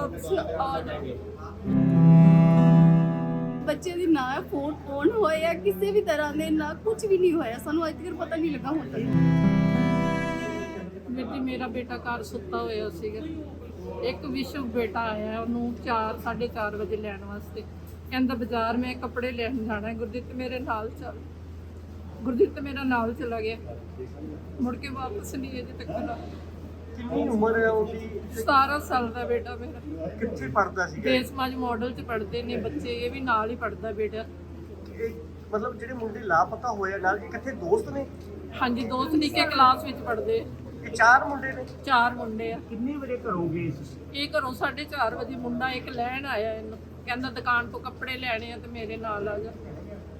ਵਾਪਸ ਆ ਜਾਣ ਬੱਚੇ ਦੀ ਨਾ ਫੋਨ ਔਨ ਹੋਇਆ ਕਿਸੇ ਵੀ ਤਰ੍ਹਾਂ ਦੇ ਨਾ ਕੁਝ ਵੀ ਨਹੀਂ ਹੋਇਆ। ਸਾਨੂੰ ਅੱਜ ਤੱਕ ਪਤਾ ਨਹੀਂ ਲੱਗਾ ਹੁੰਦਾ ਵੀਰ ਮੇਰਾ ਬੇਟਾ ਘਰ ਸੁੱਤਾ ਹੋਇਆ ਸੀਗਾ। ਇੱਕ ਵਿਸ਼ਵ ਬੇਟਾ ਆਇਆ, ਉਹਨੂੰ 4 4:30 ਵਜੇ ਲੈਣ ਵਾਸਤੇ। ਕਹਿੰਦਾ, ਬਾਜ਼ਾਰ ਮੈਂ ਕੱਪੜੇ ਲੈਣ ਜਾਣਾ ਗੁਰਦਿੱਤ ਮੇਰੇ ਨਾਲ ਚੱਲ। ਗੁਰਦਿੱਤ ਮੇਰਾ ਨਾਲ ਚਲਾ ਗਿਆ। ਮੁੜ ਕੇ ਵਾਪਸ ਨਹੀਂ ਅਜੇ ਤੱਕ ਆਇਆ। ਕਿੰਨੀ ਉਮਰ ਹੈ ਉਹਦੀ? 17 ਸਾਲ ਦਾ ਬੇਟਾ ਮੇਰਾ। ਕਿੱਥੇ ਪੜਦਾ ਸੀ ਦੇਸ ਮਾਜ ਮਾਡਲ ਚ ਪੜ੍ਹਦੇ ਨੇ ਬੱਚੇ ਇਹ ਵੀ ਨਾਲ ਹੀ ਪੜਦਾ ਬੇਟਾ। ਮਤਲਬ ਜਿਹੜੇ ਮੁੰਡੇ ਲਾਪਤਾ ਹੋਏ ਆ ਨਾਲ ਇਹ ਇਕੱਠੇ ਦੋਸਤ ਨੇ? ਹਾਂਜੀ ਦੋਸਤ ਨਿੱਕੇ ਕਲਾਸ ਵਿੱਚ ਪੜ੍ਹਦੇ। ਇਹ ਚਾਰ ਮੁੰਡੇ ਨੇ? ਚਾਰ ਮੁੰਡੇ ਆ। ਕਿੰਨੇ ਵਜੇ ਘਰੋਂ ਗਏ ਸੀ? ਇਹ ਘਰੋਂ 4:30 ਵਜੇ ਮੁੰਡਾ ਇੱਕ ਲੈਣ ਆਇਆ ਇਹਨੂੰ। ਕਹਿੰਦਾ ਦੁਕਾਨ ਤੋਂ ਕੱਪੜੇ ਲੈਣੇ ਆ ਤੇ ਮੇਰੇ ਨਾਲ ਆ ਜਾ।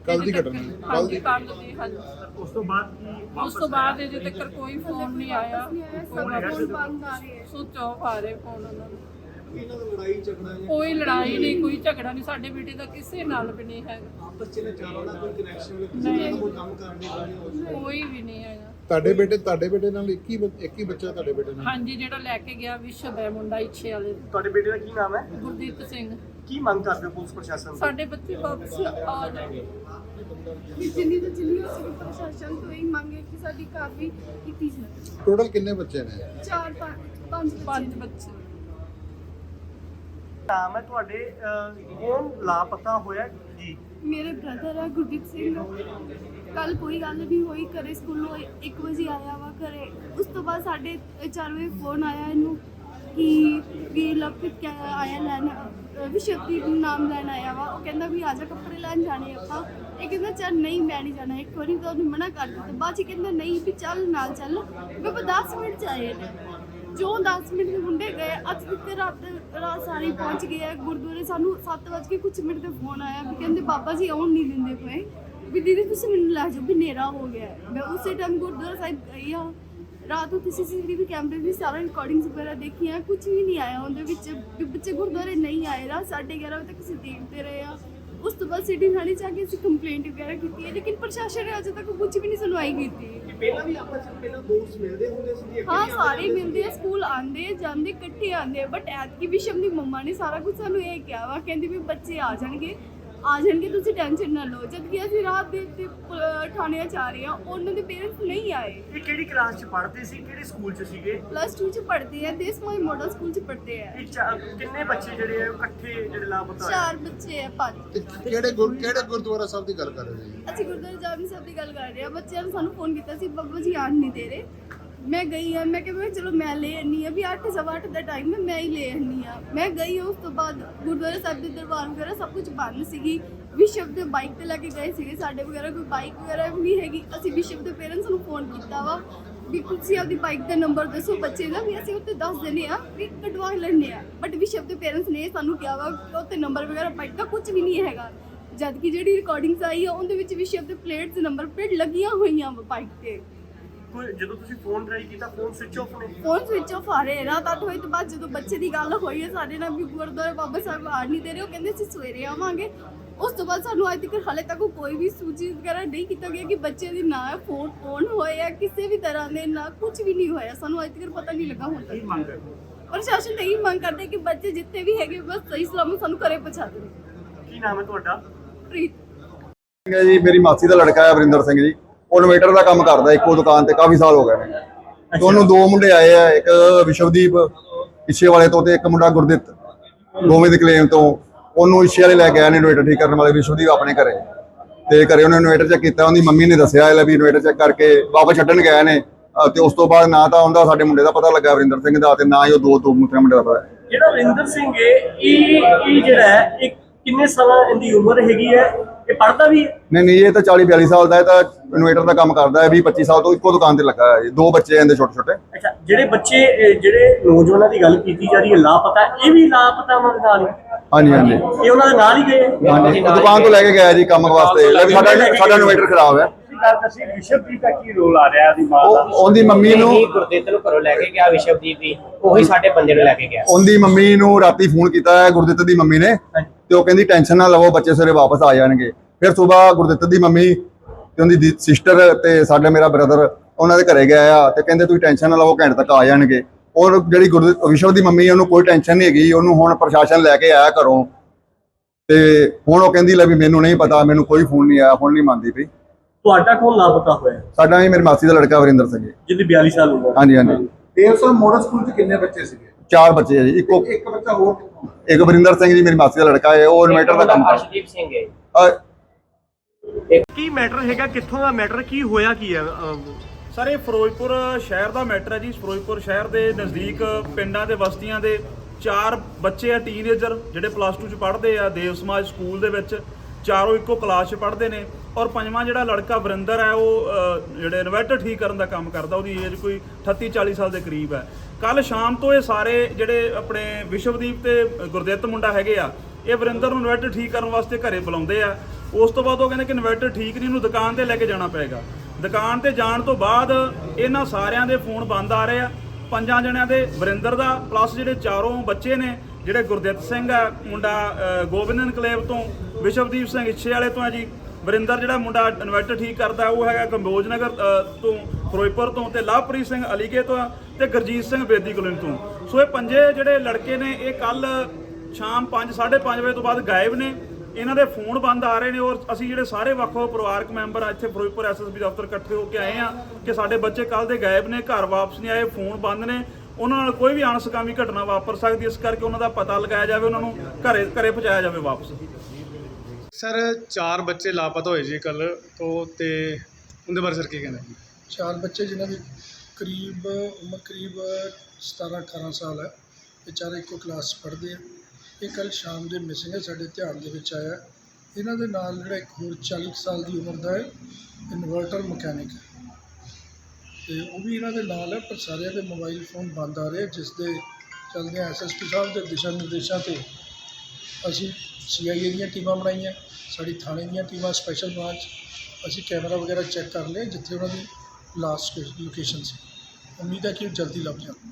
ਕੱਲ੍ਹ ਦੀ ਘਟਨਾ ਹੈ। ਹਾਂਜੀ ਕੱਲ ਦੀ ਹਾਂਜੀ। ਉਸ ਤੋਂ ਬਾਅਦ ਕੀ ਉਸ ਤੋਂ ਬਾਅਦ ਅਜੇ ਤੱਕ ਕੋਈ ਫੋਨ ਨਹੀਂ ਆਇਆ। ਫੋਨ ਬੰਦ ਆ ਰਹੇ ਸੁਚ ਆਫ ਆ ਰਹੇ ਫੋਨ ਉਹਨਾਂ ਨੂੰ। ਇਹਨਾਂ ਦਾ ਲੜਾਈ ਝਗੜਾ ਜਾਂ ਕੋਈ ਲੜਾਈ ਨਹੀਂ ਕੋਈ ਝਗੜਾ ਨਹੀਂ ਸਾਡੇ ਬੇਟੇ ਦਾ ਕਿਸੇ ਨਾਲ ਵੀ ਨਹੀਂ ਹੈਗਾ। ਆਪਸ ਚ ਇਹਨਾਂ ਚਾਰਾਂ ਦਾ ਕੋਈ ਕਨੈਕਸ਼ਨ। ਕੋਈ ਕੰਮ ਕੋਈ ਵੀ ਨਹੀਂ ਹੈਗਾ। ਤੁਹਾਡੇ ਬੇਟੇ ਤੁਹਾਡੇ ਬੇਟੇ ਨਾਲ ਇੱਕ ਹੀ ਇੱਕ ਹੀ ਬੱਚਾ ਤੁਹਾਡੇ ਬੇਟੇ ਨਾਲ? ਹਾਂਜੀ ਜਿਹੜਾ ਲੈ ਕੇ ਗਿਆ ਵਿਸ਼ਵ ਹੈ ਮੁੰਡਾ ਇੱਛੇ ਵਾਲੇ। ਦਾ, ਤੁਹਾਡੇ ਬੇਟੇ ਦਾ ਕੀ ਨਾਮ ਹੈ? ਗੁਰਦੀਪ ਸਿੰਘ। ਕੀ ਮੰਗ ਕਰਦੇ ਹੋ ਪੁਲਿਸ ਪ੍ਰਸ਼ਾਸਨ ਤੋਂ? ਸਾਡੇ ਬੱਚੇ ਵਾਪਸ ਆ ਜਾਣ ਕਿ ਜਿੰਨੀ ਤੋਂ ਜਿੰਨੀ ਹੋ ਸਕੇ ਪ੍ਰਸ਼ਾਸਨ ਤੋਂ ਹੀ ਮੰਗੇ ਕਿ ਸਾਡੀ ਕਾਫੀ ਕੀਤੀ ਜਾਵੇ। ਟੋਟਲ ਕਿੰਨੇ ਬੱਚੇ ਨੇ? ਚਾਰ ਪੰਜ ਪੰਜ ਪੰਜ ਬੱਚੇ ਬੱਚੇ ਨਾਮ ਹੈ ਤੁਹਾਡੇ ਅਹ, ਕੌਣ ਲਾਪਤਾ ਹੋਇਆ ਜੀ। ਮੇਰੇ ਬ੍ਰਦਰ ਹੈ ਗੁਰਦੀਪ ਸਿੰਘ। ਕੱਲ ਕੋਈ ਗੱਲ ਨਹੀਂ ਹੋਈ ਘਰੇ ਸਕੂਲੋਂ 1 ਵਜੇ ਆਇਆ ਵਾ ਘਰੇ। ਉਸ ਤੋਂ ਬਾਅਦ ਸਾਡੇ 4 ਵਜੇ ਫੋਨ ਆਇਆ ਇਹਨੂੰ। ਕਿ ਵੀ ਲਵਪ੍ਰੀਤ ਕਿਆ ਆਇਆ ਲੈਣ, ਅਹ ਵਿਸ਼ਵਦੀਪ ਨਾਮ ਲੈਣ ਆਇਆ ਵਾ। ਉਹ ਕਹਿੰਦਾ ਵੀ ਆ ਜਾ ਕੱਪੜੇ ਲੈਣ ਜਾਣੇ ਆਪਾਂ। ਇਹ ਕਹਿੰਦਾ, ਚੱਲ ਨਹੀਂ, ਮੈਂ ਨਹੀਂ ਜਾਣਾ। ਇੱਕ ਵਾਰੀ ਤਾਂ ਉਹਨੇ ਮਨਾ ਕਰ ਦਿੱਤਾ। ਬਾਅਦ ਚ ਕਹਿੰਦਾ, ਨਹੀਂ ਵੀ ਚੱਲ ਨਾਲ ਚੱਲ। ਵੀ ਆਪਾਂ 10 ਮਿੰਟ ਚ ਆਏ ਨੇ। ਜੋ 10 ਮਿੰਟ ਦੇ ਮੁੰਡੇ ਗਏ, ਅੱਜ ਤੱਕ ਰਾਤ ਰਾਤ ਸਾਰੇ ਪਹੁੰਚ ਗਏ ਆ। ਗੁਰਦੁਆਰੇ ਸਾਨੂੰ 7 ਵਜੇ ਕੁਝ ਮਿੰਟ ਤੇ ਫੋਨ ਆਇਆ ਵੀ ਕਹਿੰਦੇ, ਬਾਬਾ ਜੀ, ਆਉਣ ਨਹੀਂ ਦਿੰਦੇ ਪਏ। ਵੀ ਦੀਦੀ, ਤੁਸੀਂ ਮੈਨੂੰ ਲੈ ਜਾਓ। ਵੀ ਹਨੇਰਾ ਹੋ ਗਿਆ। ਹੈ। ਮੈਂ ਉਸੇ ਟਾਈਮ ਗੁਰਦੁਆਰਾ ਸਾਹਿਬ ਗਈ ਆ ਰਾਤ ਨੂੰ ਸੀਸੀਟੀਵੀ ਕੈਮਰੇ ਵੀ ਸਾਰਾ ਰਿਕਾਰਡਿੰਗਸ ਵਗੈਰਾ ਦੇਖੀਆਂ ਕੁਝ ਵੀ ਨਹੀਂ ਆਇਆ ਉਹਦੇ ਵਿੱਚ। ਵੀ ਬੱਚੇ ਗੁਰਦੁਆਰੇ ਨਹੀਂ ਆਏ ਰਾਤ 11:30 ਵਜੇ ਤੱਕ ਅਸੀਂ ਦੇਖਦੇ ਰਹੇ ਆ ਉਸ ਤੋਂ ਬਾਅਦ ਸਿਟੀ ਥਾਣੇ ਜਾ ਕੇ ਅਸੀਂ ਕੰਪਲੇਂਟ ਵਗੈਰਾ ਕੀਤੀ ਹੈ ਲੇਕਿਨ ਪ੍ਰਸ਼ਾਸਨ ਨੇ ਅਜੇ ਤੱਕ ਕੁਝ ਵੀ ਨਹੀਂ ਸੁਣਵਾਈ ਕੀਤੀ। ਪਹਿਲਾਂ ਵੀ ਆਪਸ ਪਹਿਲਾਂ ਦੋਸਤ ਮਿਲਦੇ ਹੁੰਦੇ ਸੀ ਹਾਂ ਸਾਰੇ ਮਿਲਦੇ ਆ ਸਕੂਲ ਆਂਦੇ ਜਾਂਦੇ ਇਕੱਠੇ ਆਂਦੇ ਬਟ ਐਤਕੀ ਵਿਸ਼ਮ ਦੀ ਮੰਮਾ ਨੇ ਸਾਰਾ ਕੁਝ ਸਾਨੂੰ ਇਹ ਕਿਹਾ ਵਾ ਕਹਿੰਦੀ ਵੀ ਬੱਚੇ ਆ ਜਾਣਗੇ। ਆ ਜਾਣਗੇ ਤੁਸੀਂ ਟੈਨਸ਼ਨ ਨਾ ਲਓ। ਜਦ ਕਿ ਅਸੀਂ ਰਾਤ ਦੇ ਤੇ ਪ- ਥਾਣੇ ਚ ਆ ਰਹੇ ਆ ਉਹਨਾਂ ਦੇ ਪੇਰੈਂਟਸ ਨਹੀਂ ਆਏ। ਇਹ ਕਿਹੜੀ ਕਲਾਸ ਚ ਪੜ੍ਹਦੇ ਸੀ? ਕਿਹੜੇ ਸਕੂਲ ਚ ਸੀਗੇ? ਪਲੱਸ 2 ਚ ਪੜ੍ਹਦੇ ਆ ਦੇਸ ਮਾਈ ਮਾਡਲ ਸਕੂਲ ਚ ਪੜ੍ਹਦੇ ਆ। ਇਹ ਚਾ- ਕਿੰਨੇ ਬੱਚੇ ਜਿਹੜੇ ਆ? ਇਕੱਠੇ ਜਿਹੜੇ ਲਾਪਤਾ ਹੋਏ ਚਾਰ ਬੱਚੇ ਆ ਪੰਜ। ਤੇ ਕਿਹੜੇ ਗੁਰ ਕਿਹੜੇ ਗੁਰਦੁਆਰਾ ਸਾਹਿਬ ਦੀ ਗੱਲ ਕਰ ਰਹੇ ਹੋ ਜੀ? ਅਸੀਂ ਗੁਰਦੁਆਰਾ ਜਾਬੀ ਸਾਹਿਬ ਦੀ ਗੱਲ ਕਰ ਰਹੇ ਆ ਬੱਚਿਆਂ ਨੇ ਸਾਨੂੰ ਫੋਨ ਕੀਤਾ ਸੀ ਬੱਬਾ ਜੀ ਆਣ ਨਹੀਂ ਦੇ ਰਹੇ। ਮੈਂ ਗਈ ਆ, ਮੈਂ ਕਿਹਾ ਮੈਂ ਚਲੋ ਮੈਂ ਲੈ ਆਨੀ ਆ ਵੀ 8 ਸਵਾ ਅੱਠ ਦਾ ਟਾਈਮ ਹੈ ਮੈਂ ਹੀ ਲੈ ਆਨੀ ਆ। ਮੈਂ ਗਈ ਉਸ ਤੋਂ ਬਾਅਦ ਗੁਰਦੁਆਰਾ ਸਾਹਿਬ ਦੇ ਦਰਬਾਰ ਵਗੈਰਾ ਸਭ ਕੁਝ ਬੰਦ ਸੀਗੀ। ਵਿਸ਼ਵ ਦੇ ਬਾਈਕ ਤੇ ਲੈ ਕੇ ਗਏ ਸੀਗੇ ਸਾਡੇ ਵਗੈਰਾ, ਕੋਈ ਬਾਈਕ ਵਗੈਰਾ ਵੀ ਨਹੀਂ ਹੈਗੀ। ਅਸੀਂ ਵਿਸ਼ਵ ਦੇ ਪੇਰੈਂਟਸ ਨੂੰ ਫੋਨ ਕੀਤਾ ਵਾ ਵੀ ਤੁਸੀਂ ਆਪਦੀ ਬਾਈਕ ਦਾ ਨੰਬਰ ਦੱਸੋ ਬੱਚੇ ਦਾ ਵੀ ਅਸੀਂ ਉੱਤੇ ਦੱਸ ਦਿੰਦੇ ਆ ਵੀ ਕਢਵਾ ਲੈਣੇ ਆ। ਬਟ ਵਿਸ਼ਵ ਦੇ ਪੇਰੈਂਟਸ ਨੇ ਸਾਨੂੰ ਕਿਹਾ ਵਾ ਉੱਤੇ ਨੰਬਰ ਵਗੈਰਾ ਬਾਈਕ ਦਾ ਕੁਝ ਵੀ ਨਹੀਂ ਹੈਗਾ। ਜਦ ਕਿ ਜਿਹੜੀ ਰਿਕਾਰਡਿੰਗਸ ਆਈ ਆ, ਉਹਦੇ ਵਿੱਚ ਵਿਸ਼ਵ ਦੇ ਪਲੇਟਸ ਨੰਬਰ ਪਲੇਟ ਲੱਗੀਆਂ ਹੋਈਆਂ ਵਾ ਬਾਈਕ ਤੇ। ਕੋਈ ਜਦੋਂ ਤੁਸੀਂ ਫੋਨ ਟਰਾਈ ਕੀਤਾ ਫੋਨ ਸਵਿਚ ਆਫ ਨੇ ਫੋਨ ਸਵਿਚ ਆਫ ਆ ਰਹੇ ਰਾਤ 8 ਵਜੇ ਤੋਂ ਬਾਅਦ ਜਦੋਂ ਬੱਚੇ ਦੀ ਗੱਲ ਹੋਈ ਹੈ ਸਾਡੇ ਨਾਲ ਵੀ ਗੁਰਦੁਆਰੇ ਬਾਬਾ ਸਾਹਿਬ ਆ ਨਹੀਂ ਦੇ ਰਹੇ ਉਹ ਕਹਿੰਦੇ ਅਸੀਂ ਸਵੇਰੇ ਆਵਾਂਗੇ। ਉਸ ਤੋਂ ਬਾਅਦ ਸਾਨੂੰ ਅੱਜ ਤੱਕ ਹਾਲੇ ਤੱਕ ਕੋਈ ਵੀ ਸੂਚਿਤ ਵਗੈਰਾ ਨਹੀਂ ਕੀਤਾ ਗਿਆ ਕਿ ਬੱਚੇ ਦੀ ਨਾ ਫੋਨ ਔਨ ਹੋਇਆ ਕਿਸੇ ਵੀ ਤਰ੍ਹਾਂ ਦੇ ਨਾ ਕੁਝ ਵੀ ਨਹੀਂ ਹੋਇਆ। ਸਾਨੂੰ ਅੱਜ ਤੱਕ ਪਤਾ ਨਹੀਂ ਲੱਗਾ ਹੁੰਦਾ ਕੀ ਮੰਗ ਹੈ ਪ੍ਰਸ਼ਾਸਨ ਤਾਂ ਮੰਗ ਕਰਦੇ ਕਿ ਬੱਚੇ ਜਿੱਥੇ ਵੀ ਹੈਗੇ ਬਸ ਸਹੀ ਸਲਾਮਤ ਸਾਨੂੰ ਘਰੇ ਪਹੁੰਚਾ ਦੇਣ। ਕੀ ਨਾਮ ਹੈ ਤੁਹਾਡਾ? ਪ੍ਰੀਤ। ਜੀ ਮੇਰੀ ਮਾਸੀ ਦਾ ਲੜਕਾ ਹੈ ਵਰਿੰਦਰ ਸਿੰਘ ਜੀ। ਉਹ ਦਾ ਕੰਮ ਕਰਦਾ, ਇੱਕੋ ਦੁਕਾਨ ਤੇ ਕਾਫੀ ਸਾਲ ਹੋ ਗਏ। ਨੇ ਤੇ ਉਹਨੂੰ ਦੋ ਮੁੰਡੇ ਆਏ ਆ, ਇੱਕ ਵਿਸ਼ਵਦੀਪ ਇਸ਼ੇ ਵਾਲੇ ਤੋਂ ਤੇ ਇੱਕ ਮੁੰਡਾ ਗੁਰਦਿੱਤ, ਦੋਵੇਂ ਦੇ ਕਲੇਮ ਤੋਂ। ਉਹਨੂੰ ਇਸ਼ੇ ਵਾਲੇ ਲੈ ਕੇ ਆਏ ਨੇ ਇਨਵੇਟਰ ਠੀਕ ਕਰਨ ਵਾਲੇ, ਵਿਸ਼ਵਦੀਪ ਆਪਣੇ ਘਰੇ। ਤੇ ਘਰੇ ਉਹਨੇ ਇਨਵੇਟਰ ਚੈੱਕ ਕੀਤਾ, ਉਹਦੀ ਮੰਮੀ ਨੇ ਦੱਸਿਆ ਇਹ ਲੈ ਵੀ ਇਨਵੇਟਰ ਚੈੱਕ ਕਰਕੇ ਵਾਪਸ ਛੱਡਣ ਗਏ ਨੇ। ਤੇ ਉਸ ਤੋਂ ਬਾਅਦ ਨਾ ਤਾਂ ਉਹਦਾ ਸਾਡੇ ਮੁੰਡੇ ਦਾ ਪਤਾ ਲੱਗਾ ਵਰਿੰਦਰ ਸਿੰਘ ਦਾ ਤੇ ਨਾ ਹੀ ਉਹ ਦੋ ਦੋ ਮੁੰਡੇ ਦਾ ਪਤਾ ਜਿਹੜਾ ਵਿੰਦਰ ਸਿੰਘ ਹੈ, ਇਹ ਇਹ ਜਿਹੜਾ ਹੈ, ਇਹ ਕਿੰਨੇ ਸਾਲਾਂ ਦੀ ਉਮਰ ਹੈਗੀ ਹੈ? ਇਹ ਪੜਦਾ ਵੀ ਹੈ? ਨਹੀਂ ਨਹੀਂ ਇਹ ਤਾਂ 40 42 ਸਾਲ ਦਾ ਹੈ ਤਾਂ ਇਨਵੇਟਰ ਦਾ ਕੰਮ ਕਰਦਾ ਹੈ 20 25 ਸਾਲ ਤੋਂ ਇੱਕੋ ਦੁਕਾਨ ਤੇ ਲੱਗਾ ਹੈ। ਦੋ ਬੱਚੇ ਇਹਦੇ ਛੋਟੇ ਛੋਟੇ ਅੱਛਾ ਜਿਹੜੇ ਬੱਚੇ ਜਿਹੜੇ ਨੌਜਵਾਨਾਂ ਦੀ ਗੱਲ ਕੀਤੀ ਜਾ ਰਹੀ ਹੈ ਲਾਪਤਾ ਇਹ ਵੀ ਲਾਪਤਾ ਉਹਨਾਂ ਦੇ ਨਾਲ ਹੀ? ਹਾਂਜੀ ਹਾਂਜੀ। ਇਹ ਉਹਨਾਂ ਦੇ ਨਾਲ ਹੀ ਗਏ? ਹਾਂਜੀ ਉਹ ਦੁਕਾਨ ਤੋਂ ਲੈ ਕੇ ਗਿਆ ਜੀ ਕੰਮ ਵਾਸਤੇ। ਲੈ ਵੀ ਸਾਡਾ ਸਾਡਾ ਇਨਵੇਟਰ ਖਰਾਬ ਹੈ। ਗੱਲ ਦੱਸੀ ਵਿਸ਼ਵਦੀਪ ਦਾ ਕੀ ਰੋਲ ਆ ਰਿਹਾ ਉਹਦੀ ਮਾਂ ਉਹ ਉਹਦੀ ਮੰਮੀ ਨੂੰ ਨਹੀਂ ਗੁਰਦਿੱਤ ਨੂੰ ਘਰੋਂ ਲੈ ਕੇ ਗਿਆ ਵਿਸ਼ਵਦੀਪ ਵੀ ਉਹੀ ਸਾਡੇ ਬੰਦੇ ਨੂੰ ਲੈ ਕੇ ਗਿਆ। ਉਹਦੀ ਮੰਮੀ ਨੂੰ ਰਾਤੀ ਫੋਨ ਕੀਤਾ ਹੈ ਗੁਰਦਿੱਤ ਦੀ ਮੰਮੀ ਨੇ। ਤੇ ਉਹ ਕਹਿੰਦੀ ਟੈਨਸ਼ਨ ਨਾ ਲਵੋ ਬੱਚੇ ਸਵੇਰੇ ਵਾਪਸ ਆ ਜਾਣਗੇ। ਫਿਰ ਸਵੇਰ ਗੁਰਦਿੱਤ ਦੀ ਮੰਮੀ ਤੇ ਉਹਦੀ ਸਿਸਟਰ ਤੇ ਸਾਡਾ ਮੇਰਾ ਬ੍ਰਦਰ ਉਹਨਾਂ ਦੇ ਘਰੇ ਗਿਆ ਆ ਤੇ ਕਹਿੰਦੇ ਤੁਸੀਂ ਟੈਨਸ਼ਨ ਨਾ ਲਵੋ ਘੰਟੇ ਤੱਕ ਆ ਜਾਣਗੇ। ਔਰ ਜਿਹੜੀ ਗੁਰਦਿੱਤ ਵਿਸ਼ਵ ਦੀ ਮੰਮੀ ਉਹਨੂੰ ਕੋਈ ਟੈਨਸ਼ਨ ਨਹੀਂ ਹੈਗੀ ਉਹਨੂੰ ਹੁਣ ਪ੍ਰਸ਼ਾਸਨ ਲੈ ਕੇ ਆਇਆ ਘਰੋਂ। ਤੇ ਹੁਣ ਉਹ ਕਹਿੰਦੀ ਲੈ ਵੀ ਮੈਨੂੰ ਨਹੀਂ ਪਤਾ ਮੈਨੂੰ ਕੋਈ ਫੋਨ ਨਹੀਂ ਆਇਆ ਹੁਣ ਨਹੀਂ ਮੰਨਦੀ ਪਈ। ਤੁਹਾਡਾ ਕੌਣ ਲਾਪਤਾ ਹੋਇਆ? ਸਾਡਾ ਹੀ ਮੇਰੀ ਮਾਸੀ ਦਾ ਲੜਕਾ ਵਰਿੰਦਰ ਸਿੰਘ ਜਿਹਦੀ 42 ਸਾਲ ਉਮਰ। ਹਾਂਜੀ ਹਾਂਜੀ। ਦੇਵ ਸਾਹਿਬ ਮੋਡਲ ਸਕੂਲ 'ਚ ਕਿੰਨੇ ਬੱਚੇ ਸੀਗੇ? ਚਾਰ ਬੱਚੇ ਆ ਜੀ ਇੱਕੋ ਇੱਕ ਬੱਚਾ ਹੋਰ। ਇੱਕ ਵਰਿੰਦਰ ਸਿੰਘ ਜੀ ਮੇਰੀ ਮਾਸੀ ਦਾ ਲੜਕਾ ਹੈ ਉਹ ਇਨਵੇਟਰ ਦਾ ਕੰਮ ਕਰਦਾ। ਅਰਸ਼ਦੀਪ ਸਿੰਘ ਹੈ। ਅਹ ਕੀ ਮੈਟਰ ਹੈਗਾ ਕਿੱਥੋਂ ਦਾ ਮੈਟਰ ਕੀ ਹੋਇਆ ਕੀ ਹੈ? ਸਰ ਇਹ ਫਿਰੋਜ਼ਪੁਰ ਸ਼ਹਿਰ ਦਾ ਮੈਟਰ ਹੈ ਜੀ। ਫਿਰੋਜ਼ਪੁਰ ਸ਼ਹਿਰ ਦੇ ਨਜ਼ਦੀਕ ਪਿੰਡਾਂ ਦੇ ਬਸਤੀਆਂ ਦੇ ਚਾਰ ਬੱਚੇ ਆ ਟੀਨੇਜਰ ਜਿਹੜੇ ਪਲੱਸ 2 ਚ ਪੜ੍ਹਦੇ ਆ ਦੇਵ ਸਮਾਜ ਸਕੂਲ ਦੇ ਵਿੱਚ। ਚਾਰੋਂ ਇੱਕੋ ਕਲਾਸ 'ਚ ਪੜ੍ਹਦੇ ਨੇ। ਔਰ ਪੰਜਵਾਂ ਜਿਹੜਾ ਲੜਕਾ ਵਰਿੰਦਰ ਹੈ ਉਹ ਜਿਹੜੇ ਇਨਵਰਟਰ ਠੀਕ ਕਰਨ ਦਾ ਕੰਮ ਕਰਦਾ ਉਹਦੀ ਏਜ ਕੋਈ 38 40 ਸਾਲ ਦੇ ਕਰੀਬ ਹੈ। ਕੱਲ ਸ਼ਾਮ ਤੋਂ ਇਹ ਸਾਰੇ ਜਿਹੜੇ ਆਪਣੇ ਵਿਸ਼ਵਦੀਪ ਤੇ ਗੁਰਦਿੱਤ ਮੁੰਡਾ ਹੈਗੇ ਆ ਇਹ ਵਰਿੰਦਰ ਨੂੰ ਇਨਵਰਟਰ ਠੀਕ ਕਰਨ ਵਾਸਤੇ ਘਰੇ ਬੁਲਾਉਂਦੇ ਆ। ਉਸ ਤੋਂ ਬਾਅਦ ਉਹ ਕਹਿੰਦੇ ਕਿ ਇਨਵਰਟਰ ਠੀਕ ਨਹੀਂ ਇਹਨੂੰ ਦੁਕਾਨ ਤੇ ਲੈ ਕੇ ਜਾਣਾ ਪਏਗਾ। ਦੁਕਾਨ ਤੇ ਜਾਣ ਤੋਂ ਬਾਅਦ ਇਹਨਾਂ ਸਾਰਿਆਂ ਦੇ ਫੋਨ ਬੰਦ ਆ ਰਹੇ ਆ। ਪੰਜਾਂ ਜਣਿਆਂ ਦੇ ਵਰਿੰਦਰ ਦਾ ਪਲੱਸ ਜਿਹੜੇ ਚਾਰੋਂ ਬੱਚੇ ਨੇ ਜਿਹੜੇ ਗੁਰਦਿੱਤ ਸਿੰਘ ਆ ਮੁੰਡਾ ਅ, ਗੋਬਿੰਦ ਇਨਕਲੇਵ ਤੋਂ ਵਿਸ਼ਵਦੀਪ ਸਿੰਘ ਇੱਛੇ ਵਾਲੇ ਤੋਂ ਹੈ ਜੀ। ਵਰਿੰਦਰ ਜਿਹੜਾ ਮੁੰਡਾ ਇਨਵਰਟਰ ਠੀਕ ਕਰਦਾ ਉਹ ਹੈਗਾ ਕੰਬੋਜ ਨਗਰ ਤੋਂ ਫਿਰੋਜ਼ਪੁਰ ਤੋਂ ਤੇ ਲਵਪ੍ਰੀਤ ਸਿੰਘ ਅਲੀਗੇ ਤੋਂ ਆ ਤੇ ਗੁਰਜੀਤ ਸਿੰਘ ਬੇਦੀ ਕਲੋਨੀ ਤੋਂ। ਸੋ ਇਹ ਪੰਜੇ ਜਿਹੜੇ ਲੜਕੇ ਨੇ, ਇਹ ਕੱਲ ਸ਼ਾਮ 5 5:30 ਵਜੇ ਤੋਂ ਬਾਅਦ ਗਾਇਬ ਨੇ। ਇਹਨਾਂ ਦੇ ਫੋਨ ਬੰਦ ਆ ਰਹੇ ਨੇ ਔਰ ਅਸੀਂ ਜਿਹੜੇ ਸਾਰੇ ਵੱਖੋ ਪਰਿਵਾਰਕ ਮੈਂਬਰ ਇੱਥੇ ਫਿਰੋਜ਼ਪੁਰ ਐਸਐਸਬੀ ਦਫ਼ਤਰ ਇਕੱਠੇ ਹੋ ਕੇ ਆਏ ਆ ਕਿ ਸਾਡੇ ਬੱਚੇ ਕੱਲ ਦੇ ਗਾਇਬ ਨੇ, ਘਰ ਵਾਪਸ ਨਹੀਂ ਆਏ, ਫੋਨ ਬੰਦ ਨੇ। ਉਹਨਾਂ ਨਾਲ ਕੋਈ ਵੀ ਅਣਸਕਾਮੀ ਘਟਨਾ ਵਾਪਰ ਸਕਦੀ ਇਸ ਕਰਕੇ ਉਹਨਾਂ ਦਾ ਪਤਾ ਲਗਾਇਆ ਜਾਵੇ, ਉਹਨਾਂ ਨੂੰ ਘਰੇ ਘਰੇ ਪਹੁੰਚਾਇਆ ਜਾਵੇ ਵਾਪਸ। ਸਰ, ਚਾਰ ਬੱਚੇ ਲਾਪਤਾ ਹੋਏ ਜੀ ਕੱਲ ਤੋਂ ਤੇ ਉਹਦੇ ਬਾਰੇ ਸਰ ਕੀ ਕਹਿੰਦੇ? ਚਾਰ ਬੱਚੇ ਜਿਨ੍ਹਾਂ ਦੀ ਕਰੀਬ ਉਮਰ ਕਰੀਬ 17 18 ਸਾਲ ਹੈ। ਇਹ ਚਾਰੇ ਇੱਕੋ ਕਲਾਸ 'ਚ ਪੜ੍ਹਦੇ ਆ। ਇਹ ਕੱਲ ਸ਼ਾਮ ਦੇ ਮਿਸਿੰਗ ਹੈ, ਸਾਡੇ ਧਿਆਨ ਦੇ ਵਿੱਚ ਆਇਆ। ਇਹਨਾਂ ਦੇ ਨਾਲ ਜਿਹੜਾ ਇੱਕ ਹੋਰ 40 ਕੁ ਸਾਲ ਦੀ ਉਮਰ ਦਾ ਹੈ, ਇਨਵਰਟਰ ਮਕੈਨਿਕ। ਤੇ ਉਹ ਵੀ ਇਹਨਾਂ ਦੇ ਨਾਲ ਹੈ, ਪਰ ਸਾਰਿਆਂ ਦੇ ਮੋਬਾਈਲ ਫੋਨ ਬੰਦ ਆ ਰਹੇ ਜਿਸ ਦੇ ਚੱਲਦਿਆਂ ਐਸਐਸਪੀ ਸਾਹਿਬ ਦੇ ਦਿਸ਼ਾ ਨਿਰਦੇਸ਼ਾਂ ਤੇ ਅਸੀਂ ਸੀਆਈਏ ਦੀਆਂ ਟੀਮਾਂ ਬਣਾਈਆਂ, ਸਾਡੀ ਥਾਣੇ ਦੀਆਂ ਟੀਮਾਂ ਸਪੈਸ਼ਲ ਬ੍ਰਾਂਚ ਅਸੀਂ ਕੈਮਰਾ ਵਗੈਰਾ ਚੈੱਕ ਕਰ ਲਏ ਜਿੱਥੇ ਉਹਨਾਂ ਦੀ ਲਾਸਟ ਲੋਕੇਸ਼ਨ ਸੀ। ਉਮੀਦ ਹੈ ਕਿ ਉਹ ਜਲਦੀ ਲੱਭ ਜਾਣ।